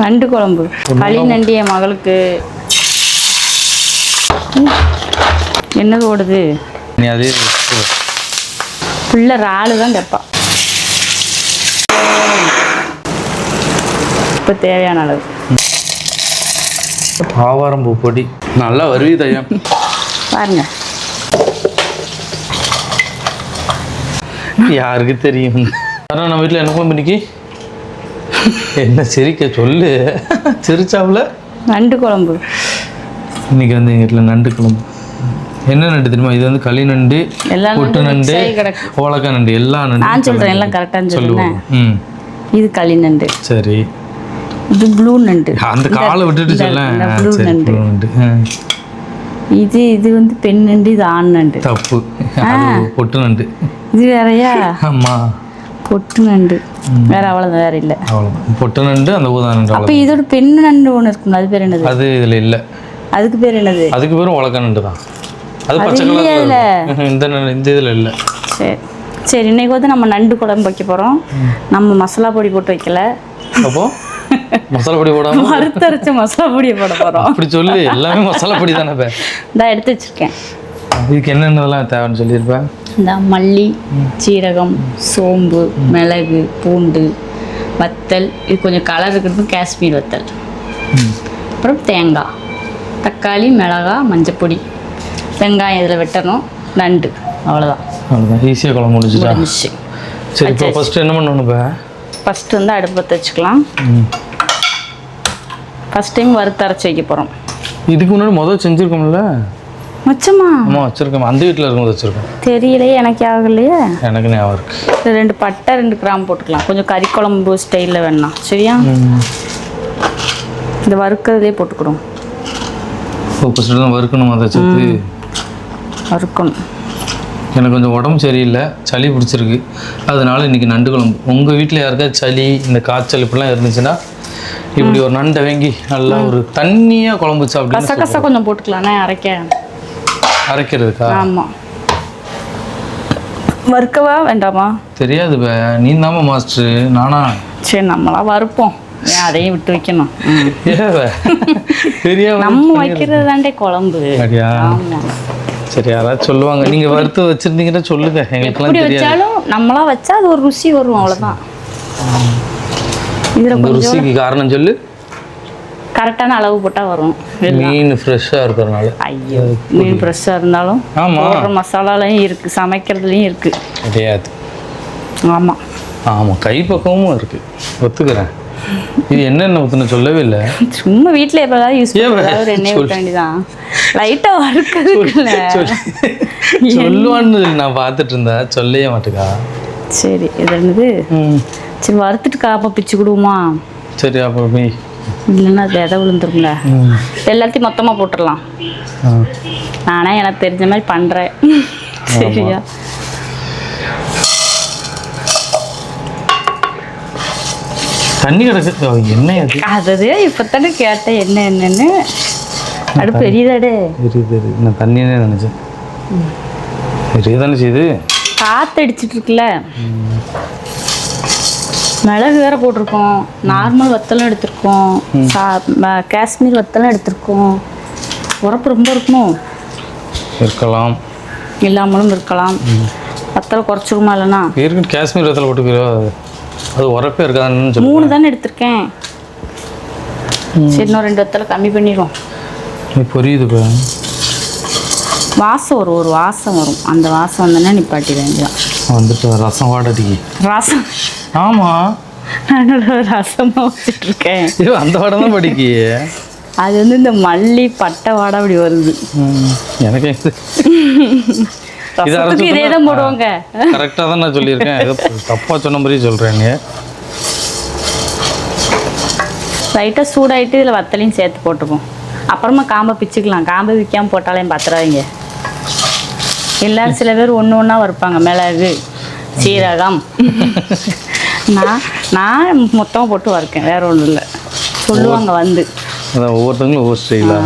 நண்டு குழம்பு. களி நண்டு என் மகளுக்கு. என்னது ஓடுது? நீ அதே. பிள்ளை இறாலு தான் கேட்பா. இப்போ தேவையான அளவு. ஆவாரம் பூ பொடி. நல்லா வருவி தையம் பாருங்க. யாருக்கு தெரியும்? அதான் நம்ம வீட்டில் என்ன இன்னைக்கு? என்ன சிரிக்க சொல்லு. சிரிச்சாப்புல நண்டு குழம்பு. இன்னைக்கு வந்து எங்கள் வீட்டில் நண்டு குழம்பு. என்ன நண்டு தெரியுமா? இது வந்து களி நண்டு நண்டும் நண்டு. ஓலக்காய் நண்டு எல்லா நண்டு நான் சொல்கிறேன் எல்லாம் கரெக்டாக சொல்லுவேன் ம். இது களி நண்டு. சரி. இது ப்ளூ நண்டு. அந்த காலை விட்டுட்டு இந்த- சொல்ல இந்த ஆ, blue சரி நண்டு. இது இது வந்து பெண் நண்டு இது ஆண் நண்டு. தப்பு. பொட்டு நண்டு. இது வேறயா? ஆமா. பொட்டு நண்டு. வேற அவ்வளோதான் வேற இல்லை. அவ்வளோதான் பொட்டு நண்டு அந்த ஊதா நண்டு அப்போ இதோட பெண் நண்டு ஒன்று இருக்கும் அது பேர் என்னது? அது இதில் இல்லை. அதுக்கு பேர் என்னது? அதுக்கு பேரும் உலக்க நண்டு தான். அது பச்சை கலர்ல இந்த இந்த இதில் இல்லை. சரி. சரி இன்னைக்கு வந்து நம்ம நண்டு குழம்பு வைக்க போகிறோம் நம்ம மசாலா பொடி போட்டு வைக்கல. அப்போ? மசாலா பொடி போடாம? வறுத்தரைச்ச மசாலா பொடியை போட போகிறோம் அப்படி சொல்லு எல்லாமே மசாலா பொடி தானே இப்போ. இதான் எடுத்து வச்சிருக்கேன். இதுக்கு என்னென்னலாம் தேவைன்னு சொல்லியிருப்பேன் இந்த மல்லி சீரகம் சோம்பு மிளகு பூண்டு வத்தல் இது கொஞ்சம் கலர் இருக்கிறது காஷ்மீர் வத்தல். அப்புறம் தேங்காய் தக்காளி மிளகாய் மஞ்சப்பொடி. வெங்காயம் இதில் வெட்டணும். நண்டு அவ்வளோதான் அவ்வளோதான் ஈஸியாக குழம்பு முடிஞ்சுட்டா சரி இப்போ ஃபஸ்ட்டு என்ன பண்ணணும் இப்போ? ஃபஸ்ட்டு வந்து அடுப்பு பற்ற வச்சுக்கலாம். ஃபஸ்ட் டைம் வறுத்து அரைச்சி வைக்க போகிறோம் இதுக்கு முன்னாடி முதல் செஞ்சுருக்கோம்ல? மச்சமா? ஆமாம் வச்சுருக்கோம் அந்த வீட்டில் இருக்கும்போது வச்சுருக்கோம். தெரியலையே எனக்கு ஆகலையே எனக்கு ஞாபகம் இருக்கு. ரெண்டு பட்டை ரெண்டு கிராம் போட்டுக்கலாம். கொஞ்சம் கறி குழம்பு ஸ்டைலில் வேணாம் சரியா. இந்த வறுக்கிறதுலே போட்டுக்கிறோம் ஃபஸ்ட்டு தான் வறுக்கணும் அதை சேர்த்து. வறுக்கணும். எனக்கு கொஞ்சம் உடம்பு சரியில்லை. சளி பிடிச்சிருக்கு. அதனால இன்னைக்கு நண்டு குழம்பு. உங்கள் வீட்டில் யாருக்காவது சளி இந்த காய்ச்சல் இப்படிலாம் இருந்துச்சுன்னா இப்படி ஒரு நண்டை வாங்கி நல்லா ஒரு தண்ணியாக குழம்பு அப்படின்னு கசகசா கொஞ்சம் போட்டுக்கலாண்ணே அரைக்க. அரைக்கிறதுக்கா? ஆமாம் வறுக்கவா வேண்டாமா? தெரியாது நீ தாம்மா மாஸ்டர். நானா? சரி நம்மளா வறுப்போம். ஏன் அதையும் விட்டு வைக்கணும்? தெரியாம நம்ம வைக்கிறது தாண்டே குழம்பு. சரி யாராவது சொல்லுவாங்க. நீங்கள் வறுத்து வச்சிருந்தீங்கன்னா சொல்லுங்க. தெரியாது. வச்சாலும் நம்மளா வச்சா அது ஒரு ருசி வரும் இதில் கொஞ்சம் ருசிக்கு காரணம் சொல்லு. கரெக்டான அளவு போட்டால் வரும். மீன் ஃப்ரெஷ்ஷாக இருக்கிறனால ஐயோ மீன் ஃப்ரெஷ்ஷாக இருந்தாலும். போடுற மசாலாலையும் இருக்குது சமைக்கிறதுலையும் இருக்குது கிடையாது. ஆமாம் ஆமாம் கைப்பக்கமும் இருக்கு. ஒத்துக்கிறேன். இது என்னென்ன ஊற்றுன சொல்லவே இல்லை. சும்மா வீட்டில் எப்போதாவது யூஸ் ஒரு எண்ணெய். ஊற்ற வேண்டியதான் லைட்டாக வறுக்கிறதுக்குல்ல சொல்லுவான்னு நான் பார்த்துட்டு இருந்தா சொல்லவே மாட்டேக்கா. சரி இது என்னது? ம். சரி வறுத்துட்டு காப்பா பிச்சு கொடுவோமா? சரி அப்போ இல்லைன்னா விழுந்துரும்ல. ம். எல்லாத்தையும் மொத்தமாக போட்டுடலாம். ஆ. நானே எனக்கு தெரிஞ்ச மாதிரி பண்ணுறேன் சரியா? தண்ணி கிடக்கு. என்ன அது அதே. இப்போ தானே கேட்டேன் என்ன என்னன்னு. அது பெரியதாடே தெரியுது நான் தண்ணியே நினச்சேன். பெரிய தானே செய்யுது? காற்று அடிச்சிட்டு இருக்குல்ல மிளகு வேற போட்டிருக்கோம். நார்மல் வத்தலும் எடுத்திருக்கோம். காஷ்மீர் வத்தலும் எடுத்திருக்கோம். உரப்பு ரொம்ப இருக்கணும் இருக்கலாம். இல்லாமலும் இருக்கலாம். வத்தலை குறைச்சிருமா இல்லைன்னா? ஏற்கனவே காஷ்மீர் வத்தல் போட்டுக்கிறோம் அது உரப்பே இருக்காதுன்னு மூணு தானே எடுத்திருக்கேன். சரி இன்னும் ரெண்டு வத்தலை கம்மி பண்ணிடுவோம். நீ புரியுதுப்பா வாசம் வரும். ஒரு வாசம் வரும். அந்த வாசம் வந்தோன்னா நிப்பாட்டி வேண்டியதான் வந்துட்டு ரசம் வாடடிக்கு ரசம். ஆமாம் நான் ரசமாக வச்சுட்டு இருக்கேன் ஐயோ அந்த வாடை தான் படிக்கி அது வந்து இந்த மல்லி பட்டை வாடை அப்படி வருது. எனக்கு இது. ரசத்துக்கு இதே தான் போடுவாங்க. கரெக்டாக தான் நான் சொல்லியிருக்கேன். ஏதோ தப்பாக சொன்ன மாதிரி சொல்கிறேன் நீ லைட்டாக சூடாயிட்டு இதில் வத்தலையும் சேர்த்து போட்டுப்போம். அப்புறமா காம்பை பிச்சுக்கலாம். காம்பை விற்காம போட்டாலையும் பார்த்துறாதீங்க எல்லாரும் சில பேர் ஒன்று ஒன்றா வறுப்பாங்க. மிளகு சீரகம். நான் நான் மொத்தமாக போட்டு வறுக்கேன். வேற ஒன்றும் இல்லை. சொல்லுவாங்க வந்து. அதான் ஒவ்வொருத்தவங்களும் ஒவ்வொரு ஸ்டைலா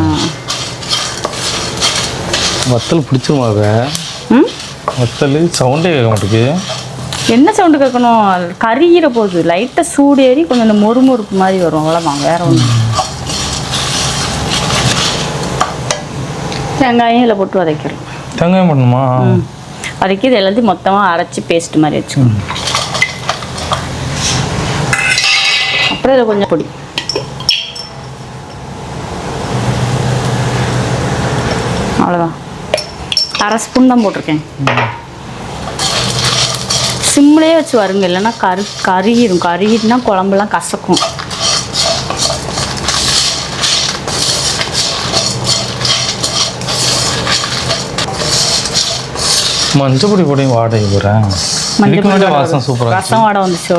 வத்தல் பிடிச்சிருமாவே ம்? வத்தல் சவுண்டே கேட்க மாட்டேங்குது. என்ன சவுண்டு கேட்கணும்? அது கரிகிற போகுது லைட்டாக சூடு ஏறி கொஞ்சம் இந்த மொறு மொறுப்பு மாதிரி வரும். அவ்வளோதான் வேற ஒன்று வெங்காயம் இதில் போட்டு வதக்கிறோம். தேங்காயம் பண்ணணுமா ம். வதக்கி இது எல்லாத்தையும் மொத்தமாக அரைச்சி பேஸ்ட் மாதிரி வச்சுக்கணும். அப்புறம் இதில் கொஞ்சம் பொடி. அவ்வளோதான் அரை ஸ்பூன் தான் போட்டிருக்கேன். சிம்லேயே வச்சு வருங்க. இல்லைன்னா கரு கருகிடும் கருகிட்டுனா குழம்புலாம் கசக்கும். மஞ்சள் பொடி போடையும் வாடகை போகிறேன் வாசம் சூப்பராக ரசம் வாடை வந்துச்சோ.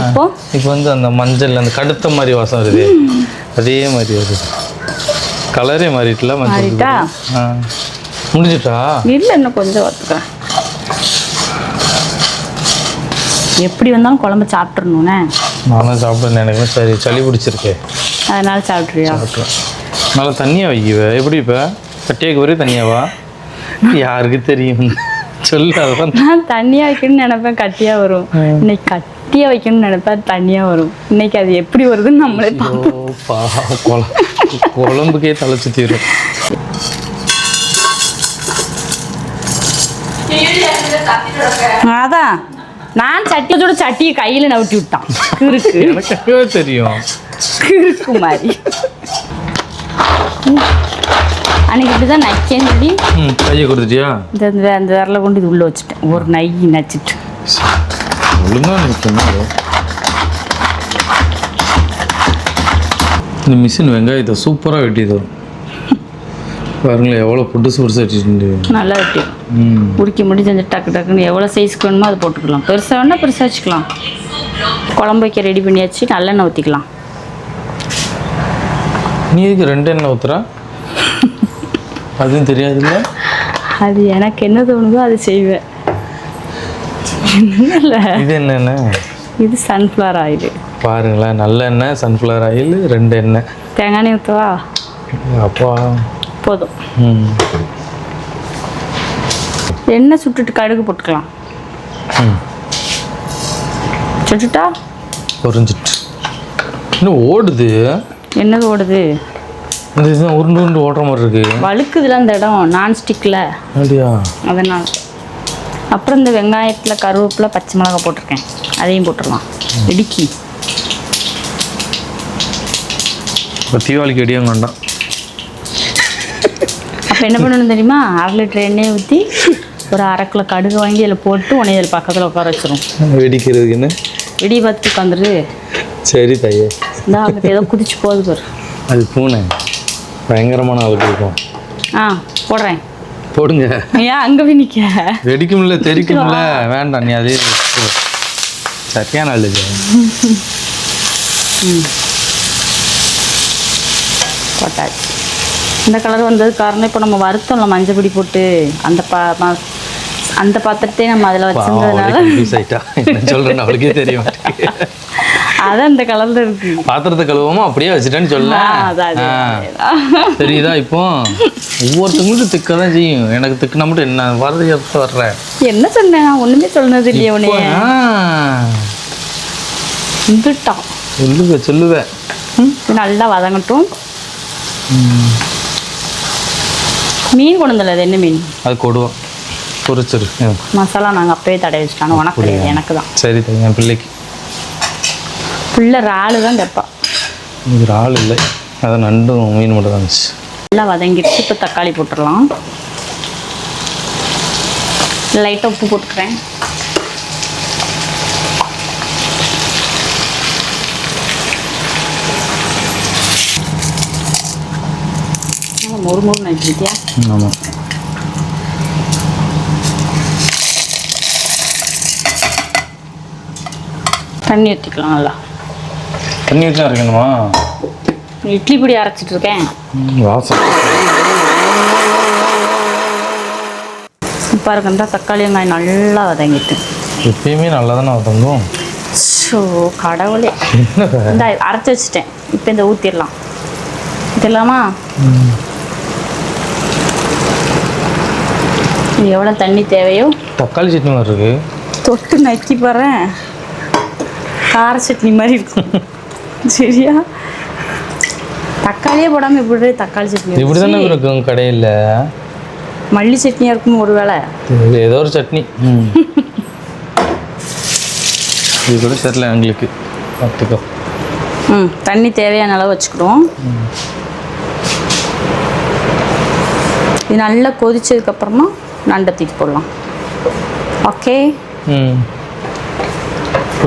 இப்போ? இப்போ வந்து அந்த மஞ்சள் அந்த கடுத்த மாதிரி வாசம் வருது. அதே மாதிரி வருது. கலரே மாறிட்டுல மஞ்சள் ஆ. முடிஞ்சிட்டா? இல்லை இன்னும் கொஞ்சம் வறுத்துக்கிறேன் எப்படி வந்தாலும் குழம்பு சாப்பிட்றணுண்ணே நானும் சாப்பிட்டேன் எனக்கு சரி சளி பிடிச்சிருக்கே. அதனால சாப்பிட்றியா சாப்பிட்றேன் நல்லா தண்ணியாக வைக்குவ? எப்படி இப்போ? கட்டியாக்கு ஒரே தண்ணியாவா? யாருக்கு தெரியும்? சொல்லு நான் தண்ணியாக வைக்கணும்னு நினைப்பேன் கட்டியாக வரும். இன்னைக்கு கட்டியாக வைக்கணும்னு நினைப்பேன் தண்ணியாக வரும். இன்னைக்கு அது எப்படி வருதுன்னு நம்மளே பார்ப்போம். குழம்புக்கே தலை சுத்திரும் அதான். நான் சட்டியோட சட்டியை கையில் நவுட்டி விட்டான். கிறுக்கு. தெரியும். கிறுக்கு மாதிரி. அன்னைக்கு இப்படி தான் நச்சேன்னு சொல்லி கையை கொடுத்துட்டியா? இந்த அந்த விரலை கொண்டு இது உள்ளே வச்சுட்டேன். ஒரு நை நச்சுட்டு. ஒழுங்கா நிற்கணும் இந்த மிஷின் வெங்காயத்தை சூப்பராக வெட்டி தரும் பாருங்களேன் எவ்வளோ புதுசு புதுசு வெட்டிட்டு நல்லா வெட்டி. உருக்கி முடி செஞ்சு டக்கு டக்குன்னு எவ்வளோ சைஸ்க்கு வேணுமோ அதை போட்டுக்கலாம். பெருசாக வேணால் பெருசாக வச்சுக்கலாம். குழம்பு வைக்க ரெடி பண்ணியாச்சு நல்லெண்ணெய் ஊற்றிக்கலாம் நீ இதுக்கு ரெண்டு எண்ணெய் ஊத்துறா? அதுவும் தெரியாதுல்ல? அது எனக்கு என்ன தோணுதோ அது செய்வேன். இது என்னென்ன? இது சன்ஃப்ளவர் ஆயில் பாருங்களேன் நல்ல எண்ணெய் சன்ஃப்ளவர் ஆயில் ரெண்டு எண்ணெய். தேங்காய் எண்ணெய் ஊற்றவா அப்பா. போதும். எண்ணெய் சுட்டுட்டு கடுகு போட்டுக்கலாம். ம். சுட்டுட்டா? பொரிஞ்சிட்டு. இன்னும் ஓடுது. என்னது ஓடுது? இந்த இதுதான் உருண்டு உருண்டு ஓடுற மாதிரி இருக்கு. வழுக்குதுல அந்த இடம் நான்ஸ்டிக்கில் அப்படியா? அதனால். அப்புறம் இந்த வெங்காயத்தில் கருவேப்பிலை பச்சை மிளகாய் போட்டிருக்கேன். அதையும் போட்டுடலாம். இடிக்கி. இப்போ தீபாவளிக்கு வெடியும் வேண்டாம். அப்போ என்ன பண்ணணும் தெரியுமா? அரை லிட்டர் எண்ணெயை ஊற்றி ஒரு அரை கிலோ கடுகு வாங்கி அதில் போட்டு உடனே இதில் பக்கத்தில் உட்கார வச்சிரும். வெடிக்கிறதுக்குன்னு விடிய பார்த்து உட்காந்துரு. சரி தையே இந்த ஏதோ குதிச்சு போகுது பாரு. அது பூனை. பயங்கரமான ஆளுக்கு இருக்கும் ஆ போடுறேன். போடுங்க. ஏன் அங்கே போய் நிற்க வெடிக்கும்ல தெரிக்கும்ல. வேண்டாம் நீ அதே. சரியான ஆளுது போட்டாச்சு. இந்த கலர் வந்தது காரணம் இப்போ நம்ம வருத்தம்ல மஞ்சள் பொடி போட்டு அந்த பா அந்த பாத்திரத்தையே நம்ம அதில் வச்சிருந்ததுனால. சொல்றேன்னு அவளுக்கே தெரிய மாட்டேங்குது அது அந்த கலர்ல இருக்கு. பாத்திரத்தை கழுவாம அப்படியே வச்சுட்டேன்னு சொல்ல. அதான். தெரியுதா இப்போ? ஒவ்வொருத்தவங்களுக்கும் திக்க தான் செய்யும். எனக்கு திக்குனா மட்டும் என்ன வரது எப்போ வர்ற? என்ன சொன்னேன்? ஒண்ணுமே சொன்னது இல்லையே ஆ, வந்துட்டான் சொல்லுவ சொல்லுவ. ம், இது நல்லா வதங்கட்டும். மீன் கொண்டு வந்தல அது என்ன மீன்? அது கொடுவோம் பொரிச்சிரு. மசாலா நாங்கள் அப்பவே தடவி வச்சுட்டாங்க உனக்கு எனக்கு தான். சரி என் பிள்ளைக்கு. பிள்ளை இறாலு தான் கேட்பா. இது ஒரு ஆள் இல்லை. அதான் நண்டும் மீன் மட்டும் தான் இருந்துச்சு. நல்லா வதங்கிடுச்சு. இப்போ தக்காளி போட்டுடலாம். லைட்டாக உப்பு போட்டுக்கிறேன். மொறு மொறு நடிச்சிட்டியா ஆமாம் தண்ணி ஊற்றிக்கலாம் நல்லா. தண்ணி வச்சா இருக்கணுமா இட்லி பொடி அரைச்சிட்டு இருக்கேன். வாசம். இப்போ இருக்கா தக்காளி வெங்காயம் நல்லா வதங்கிட்டு. எப்பயுமே நல்லா தானே தங்கும்? ஸோ கடவுளே. இந்த அரைச்சி வச்சுட்டேன். இப்போ இந்த ஊற்றிடலாம் ஊற்றிடலாமா இது எவ்வளோ தண்ணி தேவையோ? தக்காளி சட்னி மாதிரி இருக்கு. தொட்டு நக்கி போகிறேன் கார சட்னி மாதிரி இருக்கும் சரியா? தக்காளியே போடாமல் எப்படி தக்காளி சட்னி இப்படி தானே? இருக்கும் கடையில்? மல்லி சட்னியாக இருக்கும் ஒரு வேளை? ஏதோ ஒரு சட்னி. இது கூட தெரியல எங்களுக்கு. பார்த்துக்கோ. ம் தண்ணி தேவையான அளவு வச்சுக்கிடுவோம் இது நல்லா கொதிச்சதுக்கப்புறமா நண்டை தூக்கி போடலாம். ஓகே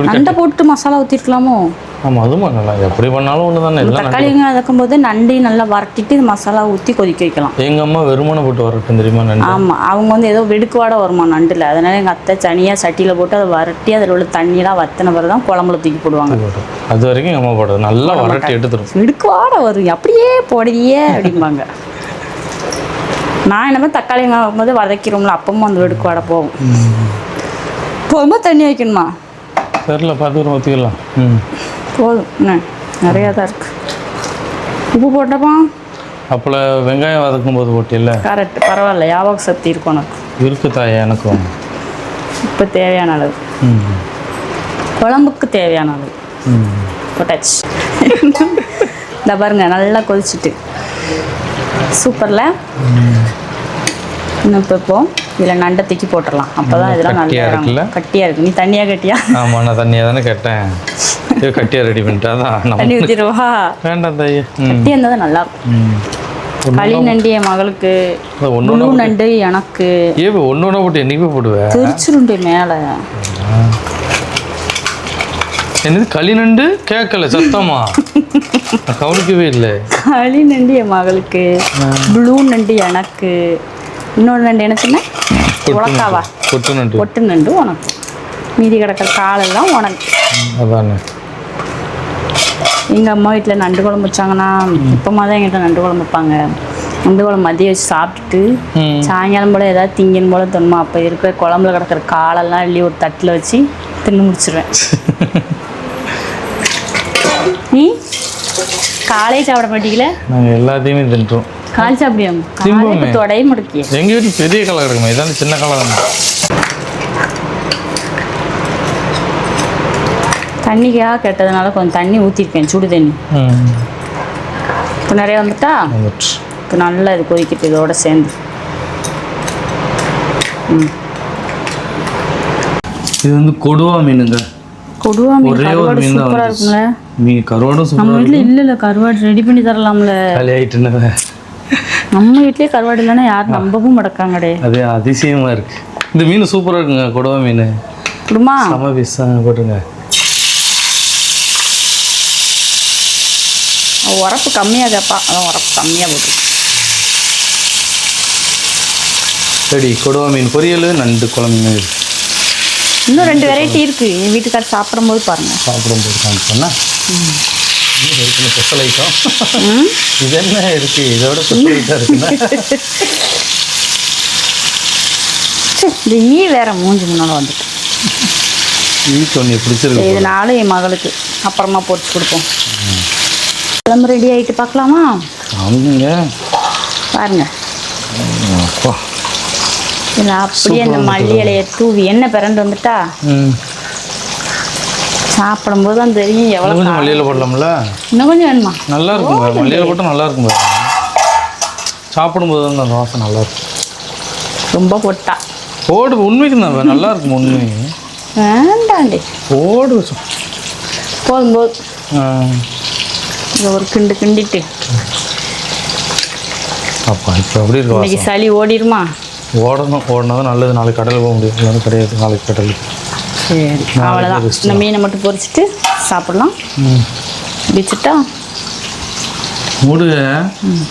நண்டை போட்டு மசாலா ஊற்றிருக்கலாமோ ஆமாம் அதுவும் பண்ணலாம் எப்படி பண்ணாலும் ஒன்று தானே தக்காளி வெங்காயம் வதக்கும் போது நண்டையும் நல்லா வறட்டிட்டு மசாலா ஊற்றி கொதிக்க வைக்கலாம். எங்கள் அம்மா வெறுமனை போட்டு வரட்டும் தெரியுமா நண்டு ஆமாம் அவங்க வந்து ஏதோ வெடுக்குவாட வருமா நண்டில். அதனால எங்கள் அத்தை தனியாக சட்டியில் போட்டு அதை வரட்டி அதில் உள்ள தண்ணியெலாம் வத்தின பிறகு தான் குழம்புல தூக்கி போடுவாங்க. அது வரைக்கும் எங்கள் அம்மா போடுறது. நல்லா வரட்டி எடுத்துரும் வெடுக்குவாட வரும் அப்படியே போடுறியே அப்படிம்பாங்க. நான் என்னமோ தக்காளி வெங்காயம் வைக்கும்போது வதக்கிறோம்ல அப்பவும் அந்த வெடுக்குவாட போகும். போதுமா தண்ணி வைக்கணுமா? தெரில பார்த்துக்கிறோம் ஊற்றிக்கலாம் ம். போதும். என்ன? நிறையா தான் இருக்கு. உப்பு போட்டப்பா? அப்போல வெங்காயம் வதக்கும் போது போட்டில்ல? கரெக்ட் பரவாயில்ல. ஞாபக சக்தி இருக்கும் உனக்கு. இருக்கு தாயே எனக்கும். இப்போ தேவையான அளவு. குழம்புக்கு தேவையான அளவு. போட்டாச்சு இந்த பாருங்க நல்லா கொதிச்சுட்டு. சூப்பரில் இன்னும் இப்போ இப்போ இதில் நண்டை தூக்கி போட்டுடலாம். அப்போ தான் இதெல்லாம் நல்லா இருக்குல்ல? இறங்கும். கட்டியா இருக்கு. நீ தண்ணியாக கட்டியா? ஆமாம் நான் தண்ணியாக தானே கேட்டேன். இது கட்டியாக ரெடி பண்ணிட்டா தான் நம்ம தண்ணி ஊற்றிடுவா வேண்டாம் தாயே. கட்டியாக இருந்தால் தான் நல்லா இருக்கும். களி நண்டு என் மகளுக்கு ஒன்று நண்டு எனக்கு. ஏ ஒன்று ஒன்றா போட்டு என்னைக்கு போடுவேன் திருச்சிருண்டு மேலே. என்னது களி நண்டு? கேட்கல சத்தமா? கவனிக்கவே இல்லை. களி நண்டு என் மகளுக்கு ப்ளூ நண்டு எனக்கு. இன்னொரு நண்டு என்ன சொன்ன? உலக்காவா? கொட்டு நண்டு. பொட்டு நண்டு உனக்கு. மீதி கிடக்கிற காலெல்லாம் உனக்கு. அதானே. எங்கள் அம்மா வீட்டில் நண்டு குழம்பு வச்சாங்கன்னா இப்போமா தான் எங்கிட்ட நண்டு குழம்பு வைப்பாங்க. நண்டு குழம்பு மதியம் வச்சு சாப்பிட்டுட்டு சாயங்காலம் போல் ஏதாவது திங்கன் போல் தோணுமா அப்போ இருக்கிற குழம்புல கிடக்கிற காலெல்லாம் அள்ளி ஒரு தட்டில் வச்சு தின்னு முடிச்சிருவேன். நீ? காலை சாப்பிட மாட்டீங்களே? நாங்கள் எல்லாத்தையுமே தின்றோம் கால் சாப்பிடியா திம்போமே. காலை தொடைய முடுக்கிய. எங்கள் வீட்டில் பெரிய கலர் இருக்குமே இதான சின்ன கலர் தண்ணிக்காக கேட்டதுனால கொஞ்சம் தண்ணி ஊற்றிருக்கேன் சுடு தண்ணி. இப்போ நிறைய வந்துட்டா? இப்போ நல்லா இது கொதிக்கிட்டு இதோட சேர்ந்து. இது வந்து கொடுவா மீனுங்க. கொடுவா மீன் கருவாடு சூப்பராக. இருக்கும்ல. மீன் கருவாடும் நம்ம வீட்டில் இல்லை இல்லை கருவாடு ரெடி பண்ணி தரலாம்ல. நம்ம வீட்லயே கருவாடு இல்லைன்னா யாரும் நம்பவும் மாட்டக்காங்கடே அது அதிசயமாக இருக்கு. இந்த மீன் சூப்பராக இருக்குங்க கொடுவா மீன். குடுமா? செம பீஸ் போட்டுருங்க. உரப்பு கம்மியாக கேட்பா அதான் உரப்பு கம்மியாக போட்டு. சரி கொடுவா மீன் பொரியல் நண்டு குழம்பு இன்னும் ரெண்டு வெரைட்டி இருக்கு. என் வீட்டுக்கார் சாப்பிடும்போது பாருங்க. சாப்பிடும்போது காமிச்சோன்னா இருக்குன்னு ஸ்பெஷல் ஐட்டம் இது என்ன இருக்கு? இதோட ஸ்பெஷல் ஐட்டம் இருக்குன்னா இந்த ஈ வேற மூஞ்சி முன்னால வந்துட்டு. வீட்டு ஒன்று பிடிச்சிருக்கு. இதனால என் மகளுக்கு அப்புறமா பொரிச்சு கொடுப்போம். குழம்பு ரெடி ஆகிட்டு பார்க்கலாமா? ஆமாங்க. பாருங்க. இதில் அப்படியே அந்த மல்லி இலையை தூவி எண்ணெய் பிறண்டு வந்துட்டா? சாப்பிடும்போது தான் தெரியும் எவ்வளோ கொஞ்சம் மல்லியில் போடலாம்ல? இன்னும் கொஞ்சம் வேணுமா? நல்லா இருக்கும். மல்லியில் போட்டால் நல்லா இருக்கும். சாப்பிடும்போது அந்த வாசம் நல்லா இருக்கும் ரொம்ப போட்டா. போடு உண்மைக்கு தான் நல்லா இருக்கும் உண்மை. வேண்டாண்டி. போடு. போதும் போதும் ஆ. இதை ஒரு கிண்டு கிண்டிட்டு. அப்பா இப்போ எப்படி இருக்கு இன்னைக்கு வாசம்? சளி ஓடிருமா? ஓடணும் ஓடினா தான் நல்லது. நாளைக்கு கடல் போக முடியும். இல்லைன்னா கிடையாது. நாளைக்கு கடல். சரி அவ்வளோதான் rest இந்த மீனை மட்டும் பொரிச்சிட்டு சாப்பிடலாம். ம். பிச்சுட்டா மூடுங்க ம்.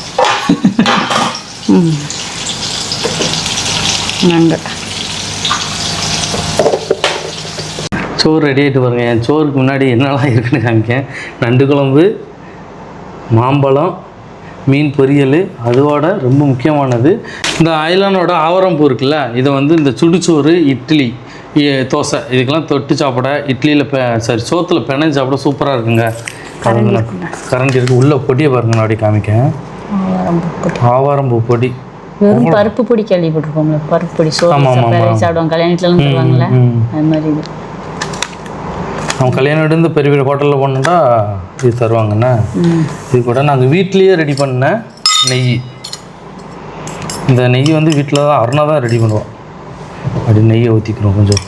சோறு ரெடி ஆகிட்டு பாருங்க. சோறுக்கு முன்னாடி என்னெல்லாம் இருக்குன்னு காமிக்கேன். நண்டு குழம்பு மாம்பழம் மீன் பொரியல் அதோட ரொம்ப முக்கியமானது. இந்த ஐலானோட ஆவரம்பூ இருக்குல்ல இதை வந்து இந்த சுடுச்சோறு இட்லி தோசை இதுக்கெல்லாம் தொட்டு சாப்பிட இட்லியில் சாரி சோத்தில் பிணைஞ்சு சாப்பிட சூப்பராக இருக்குங்க. கரண்டி இருக்குது உள்ள பொடியை பாருங்க நான் அப்படியே காமிக்கேன். ஆவாரம்பூ பொடி. வெறும் பருப்பு பொடி கேள்விப்பட்டிருக்கோம்ல. பருப்பு பொடி சோறு. சாப்பிடுவாங்க. கல்யாண வீட்டிலலாம் தருவாங்கல்ல. அது மாதிரி இது. நம்ம கல்யாணம் இருந்து பெரிய பெரிய ஹோட்டலில் போனோம்னா இது தருவாங்கண்ணே. இது கூட நாங்கள் வீட்லேயே ரெடி பண்ண நெய். இந்த நெய் வந்து வீட்டில் தான் அருணா தான் ரெடி பண்ணுவோம் அப்படி நெய்யை ஊற்றிக்கிறோம் கொஞ்சம்.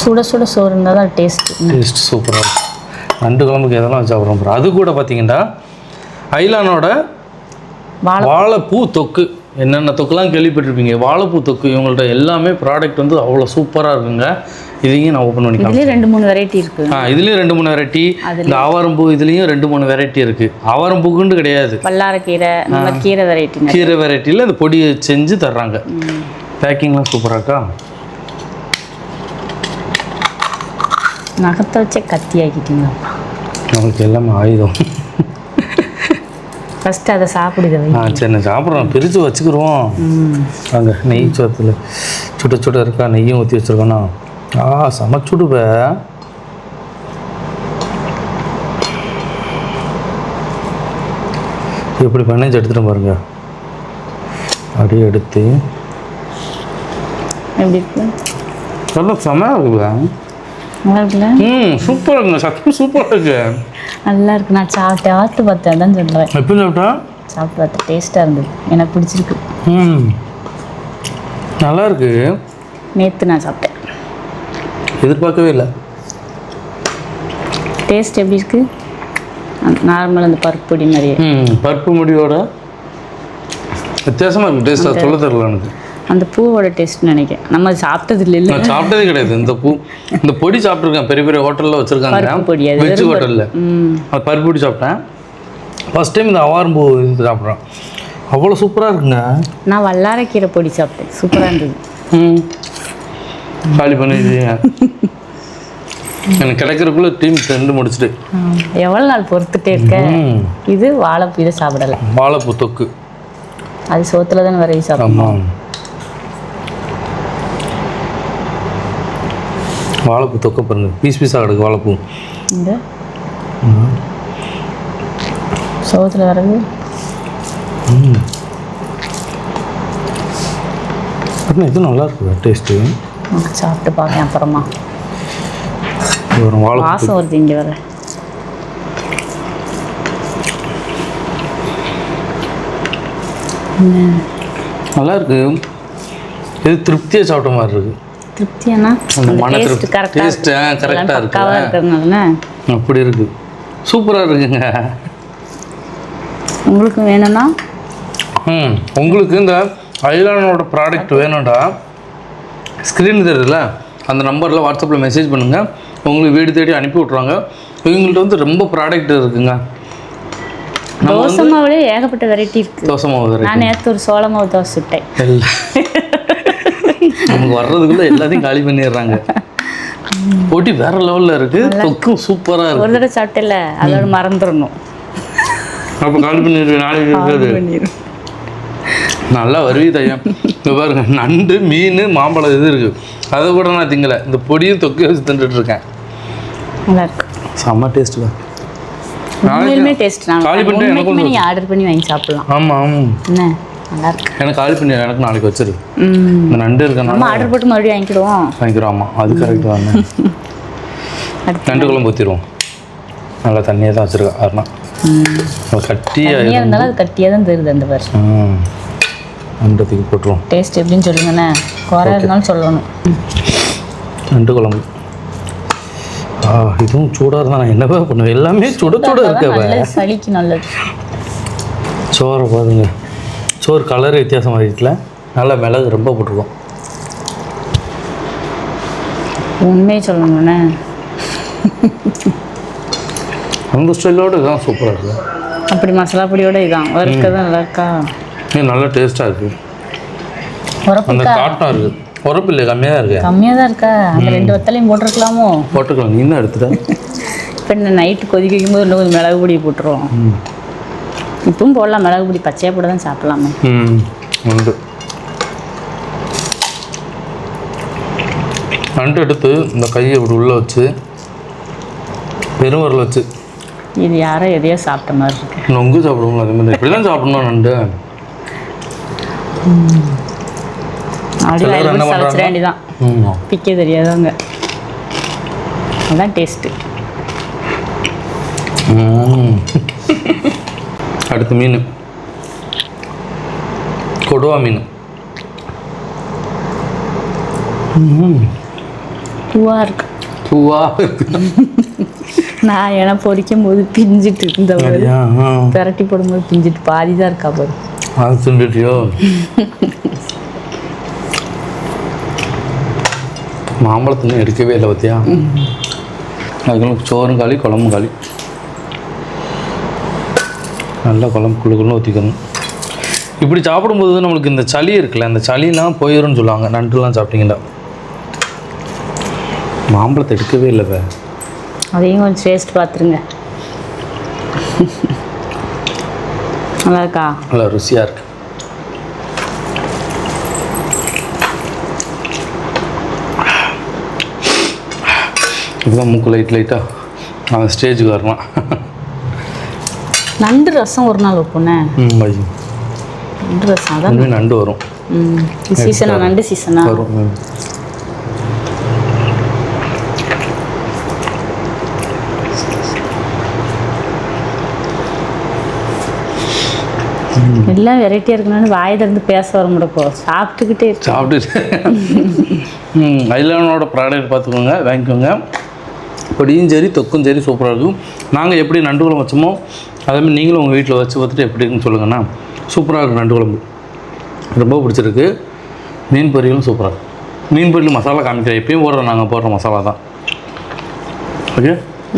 சுட சுட சோறு இருந்தால் தான் டேஸ்ட் டேஸ்ட் சூப்பராக இருக்கும். நண்டு குழம்புக்கு எதெல்லாம் வச்சு சாப்பிட்றோம். அது கூட பார்த்தீங்கன்னா ஐலானோட வாழை வாழைப்பூ தொக்கு. என்னென்ன தொக்குலாம் கேள்விப்பட்டிருப்பீங்க? வாழைப்பூ தொக்கு இவங்கள்ட்ட எல்லாமே ப்ராடக்ட் வந்து அவ்வளோ சூப்பராக இருக்குங்க. இதையும் நான் ஓப்பன் பண்ணிக்கலாம் ரெண்டு மூணு வெரைட்டி இருக்கு. ஆ இதுலேயும் ரெண்டு மூணு வெரைட்டி இந்த ஆவாரம்பூ இதுலேயும் ரெண்டு மூணு வெரைட்டி இருக்குது ஆவாரம்பூக்குன்னு கிடையாது. வல்லாரக்கீரை இந்த மாதிரி கீரை வெரைட்டி கீரை வெரைட்டியில் இந்த பொடியை செஞ்சு தர்றாங்க. பேக்கிங்லாம் சூப்பராக இருக்கா? நகத்தை வச்சே கத்தி ஆக்கிட்டீங்களா நமக்கு எல்லாமே ஆயுதம். ஃபர்ஸ்ட் அதை சாப்பிடுத ஆ சரி நான் சாப்பிட்றோம் பிரித்து வச்சுக்கிருவோம். ம் அங்கே நெய் சோத்தில். சுட சுட இருக்கா? நெய்யும் ஊற்றி வச்சுருக்கோண்ணா ஆ சமைச்சுடுவ எப்படி பண்ணேஜ் எடுத்துகிட்டு பாருங்க. அப்படியே எடுத்து. நல்லா செமையாக இருக்குதா ம் சூப்பராக இருக்குங்க சத்து சூப்பராக இருக்கு. நல்லா இருக்கு நான் சாப்பிட்டு சாப்பிட்டு பார்த்தேன் அதான் சொல்கிறேன் எப்போ சாப்பிட்டா? சாப்பிட்டு பார்த்தேன் டேஸ்ட்டாக இருந்தது. எனக்கு பிடிச்சிருக்கு. ம். நல்லா இருக்கு நேற்று நான் சாப்பிட்டேன். எதிர்பார்க்கவே இல்லை. டேஸ்ட் எப்படி இருக்கு? நார்மல் அந்த பருப்பு பொடி மாதிரியே. பருப்பு முடியோட வித்தியாசமாக இருக்குது டேஸ்ட்டாக சொல்ல தெரியல எனக்கு. அந்த பூவோட டேஸ்ட் நினைக்கிறேன். நம்ம சாப்பிட்டது இல்லை. நான் சாப்பிட்டதே கிடையாது. இந்த பூ இந்த பொடி சாப்பிட்ருக்கேன் பெரிய பெரிய ஹோட்டலில் வச்சுருக்காங்க. பொடி அது வெஜ் ஹோட்டலில் அது பருப்பு பொடி சாப்பிட்டேன். ஃபஸ்ட் டைம் இந்த அவாரம்பூ இது சாப்பிட்றேன் அவ்வளோ சூப்பராக இருக்குங்க. நான் வல்லாரக்கீரை பொடி சாப்பிட்டேன். சூப்பராக இருந்தது. ம். காலி பண்ணிடுறீங்க எனக்கு கிடைக்கிறதுக்குள்ள டீம் ரெண்டு முடிச்சுட்டு. எவ்வளோ நாள் பொறுத்துட்டே இருக்க? ம். இது வாழைப்பூ இதை சாப்பிடலை. வாழைப்பூ தொக்கு. அது சோத்துல தானே வரையும் சாப்பிடணும். வாழைப்பூ தொக்க பாருங்க. பீஸ் பீஸாக கிடக்கு வாழைப்பூ. இந்த? சோத்துல வரது? அப்படின்னா இது நல்லா இருக்குது டேஸ்ட்டு சாப்பிட்டு பார்க்கேன் அப்புறமா. ஒரு வாசம் வருது இங்கே வர நல்லா இருக்கு. இது திருப்தியாக சாப்பிட்ட மாதிரி இருக்கு. திருப்தியானா? கரெக்டாக இருக்கிறதுனால அப்படி இருக்கு. சூப்பராக இருக்குங்க. உங்களுக்கு வேணும்னா? ம் உங்களுக்கு இந்த ஐலானோட ப்ராடக்ட் வேணும்டா ஸ்க்ரீன் தெரியுதுல அந்த நம்பரில் வாட்ஸ்அப்பில் மெசேஜ் பண்ணுங்கள் உங்களுக்கு வீடு தேடி அனுப்பி விட்ருவாங்க இவங்கள்ட்ட வந்து ரொம்ப ப்ராடக்ட் இருக்குங்க. தோசை மாவுலே ஏகப்பட்ட வெரைட்டி இருக்கு. தோசை மாவு. நான் நேற்று ஒரு சோள மாவு தோசை சுட்டேன். நமக்கு வர்றதுக்குள்ள எல்லாத்தையும் காலி பண்ணிடுறாங்க. போட்டி வேற லெவல்ல இருக்கு. தொக்கும் சூப்பரா இருக்கு. ஒரு தடவை சாப்பிட்டேல அதோட மறந்துடணும். அப்ப காலி பண்ணிடுவேன் நாளைக்கு இருக்காது. நல்லா வருவி தையம் இங்க பாருங்க நண்டு மீன் மாம்பழம் இது இருக்கு. அதை கூட நான் திங்கல. இந்த பொடியும் தொக்கையும் வச்சு தின்றுட்டு இருக்கேன். நல்லா இருக்கு. செம்ம டேஸ்ட் தான் உண்மையிலுமே டேஸ்ட் நான் காலி பண்ணிட்டு ஆர்டர் பண்ணி வாங்கி சாப்பிடலாம். ஆமா ஆமாம் என்ன? எனக்கு காலி பண்ணி எனக்கு நாளைக்கு வச்சிரு. இந்த நண்டு இருக்கனால நம்ம ஆர்டர் போட்டு மறுபடியும் வாங்கிக்கிடுவோம். வாங்கிக்கிறோம் ஆமா அது கரெக்ட் தானே. நண்டு குழம்பு ஊற்றிடுவோம் நல்லா தண்ணியாக தான் வச்சிருக்கா அருணா. கட்டியாக இருந்தாலும் அது கட்டியாக தான் தருது அந்த பாரு. ம் நண்டு தூக்கி போட்டுருவோம். டேஸ்ட் எப்படின்னு சொல்லுங்கண்ணே. குறை இருந்தாலும் சொல்லணும். நண்டு குழம்பு. இதுவும் சூடாக இருந்தால் நான் என்னவா பண்ணுவேன். எல்லாமே சுட சுட இருக்கவ நல்லது சளிக்கு நல்லது. சோறை பாருங்க சோறு கலர் வித்தியாசம் ஆகிட்டுல நல்லா மிளகு ரொம்ப போட்டிருக்கோம். உண்மையை சொல்லணும்ண்ணே அந்த ஸ்டைலோடு இதுதான் சூப்பராக இருக்குது அப்படி மசாலா பொடியோட இதான் வறுக்கதான் நல்லா இருக்கா இது நல்லா டேஸ்ட்டாக இருக்குது அந்த காட்டம் இருக்குது உரப்பு இல்லை கம்மியாக தான் இருக்கு. கம்மியாக தான் இருக்கா? அந்த ரெண்டு வத்தலையும் போட்டிருக்கலாமோ? போட்டுக்கலாம். நீ தான் எடுத்துட்டேன் இப்போ நைட்டு கொதிக்க வைக்கும்போது இன்னும் கொஞ்சம் மிளகு பொடி போட்டுருவோம். இப்பவும் போடலாம் மிளகு பொடி பச்சையாக போட தான் சாப்பிடலாமே. ம் நண்டு எடுத்து இந்த கையை இப்படி உள்ளே வச்சு பெருவரில் வச்சு. இது யாரோ எதையோ சாப்பிட்ட மாதிரி இருக்கு. நொங்கு சாப்பிடுவோம்ல அதே மாதிரி. இப்படி தான் சாப்பிடணும் நண்டு. அப்படியே சமைச்சிட? வேண்டியதான் பிக்க தெரியாதவங்க. அதான் டேஸ்ட்டு. அடுத்து மீன். கொடுவா மீன். பூவாக இருக்கு. பூவா நான் என பொரிக்கும் போது பிஞ்சிட்டு இருந்த. பெரட்டி போடும்போது பிஞ்சிட்டு பாதி தான் இருக்கா பாரு. அது சொல்லிட்டியோ மாம்பழத்தின்னு எடுக்கவே இல்லை பார்த்தியா அதுக்கெல்லாம் சோறும் காலி குழம்பும் காலி நல்லா குழம்பு குழு குழுன்னு ஊற்றிக்கணும் இப்படி சாப்பிடும்போது நம்மளுக்கு இந்த சளி இருக்குல்ல இந்த சளிலாம் போயிடும்னு சொல்லுவாங்க. நண்டுலாம் சாப்பிட்டீங்கன்னா மாம்பழத்தை எடுக்கவே இல்லை அதையும் கொஞ்சம் டேஸ்ட் பார்த்துருங்க. நல்லா இருக்கா? நல்லா ருசியாக இருக்கு. இப்போதான் மூக்கு லைட் லைட்டாக அவன் ஸ்டேஜுக்கு வரலாம் நண்டு ரசம் ஒரு நாள் வைப்போண்ணே நண்டு ரசம் அதான். நண்டு வரும். சீசனா நண்டு சீசனா வரும். எல்லாம் வெரைட்டியாக இருக்கணும்னு வாயை திறந்து பேச வர முடியப்போ சாப்பிட்டுக்கிட்டே ம் ஐலானோட ப்ராடக்ட் பார்த்துக்கோங்க வாங்கிக்கோங்க. பொடியும் சரி தொக்கும் சரி சூப்பராக இருக்கும். நாங்கள் எப்படி நண்டு குழம்பு வச்சோமோ அதேமாதிரி நீங்களும் உங்கள் வீட்டில் வச்சு பார்த்துட்டு எப்படி இருக்குன்னு சொல்லுங்கண்ணா சூப்பராக இருக்கும் நண்டு குழம்பு. ரொம்ப பிடிச்சிருக்கு. மீன் பொரியலும் சூப்பராக இருக்கும் மீன் பொரியல் மசாலா காமிக்கிறேன். எப்பயும் போடுறோம் நாங்கள் போடுற மசாலா தான். ஓகே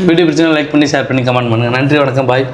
வீடியோ பிரச்சனை லைக் பண்ணி ஷேர் பண்ணி கமெண்ட் பண்ணுங்கள் நன்றி வணக்கம். பாய்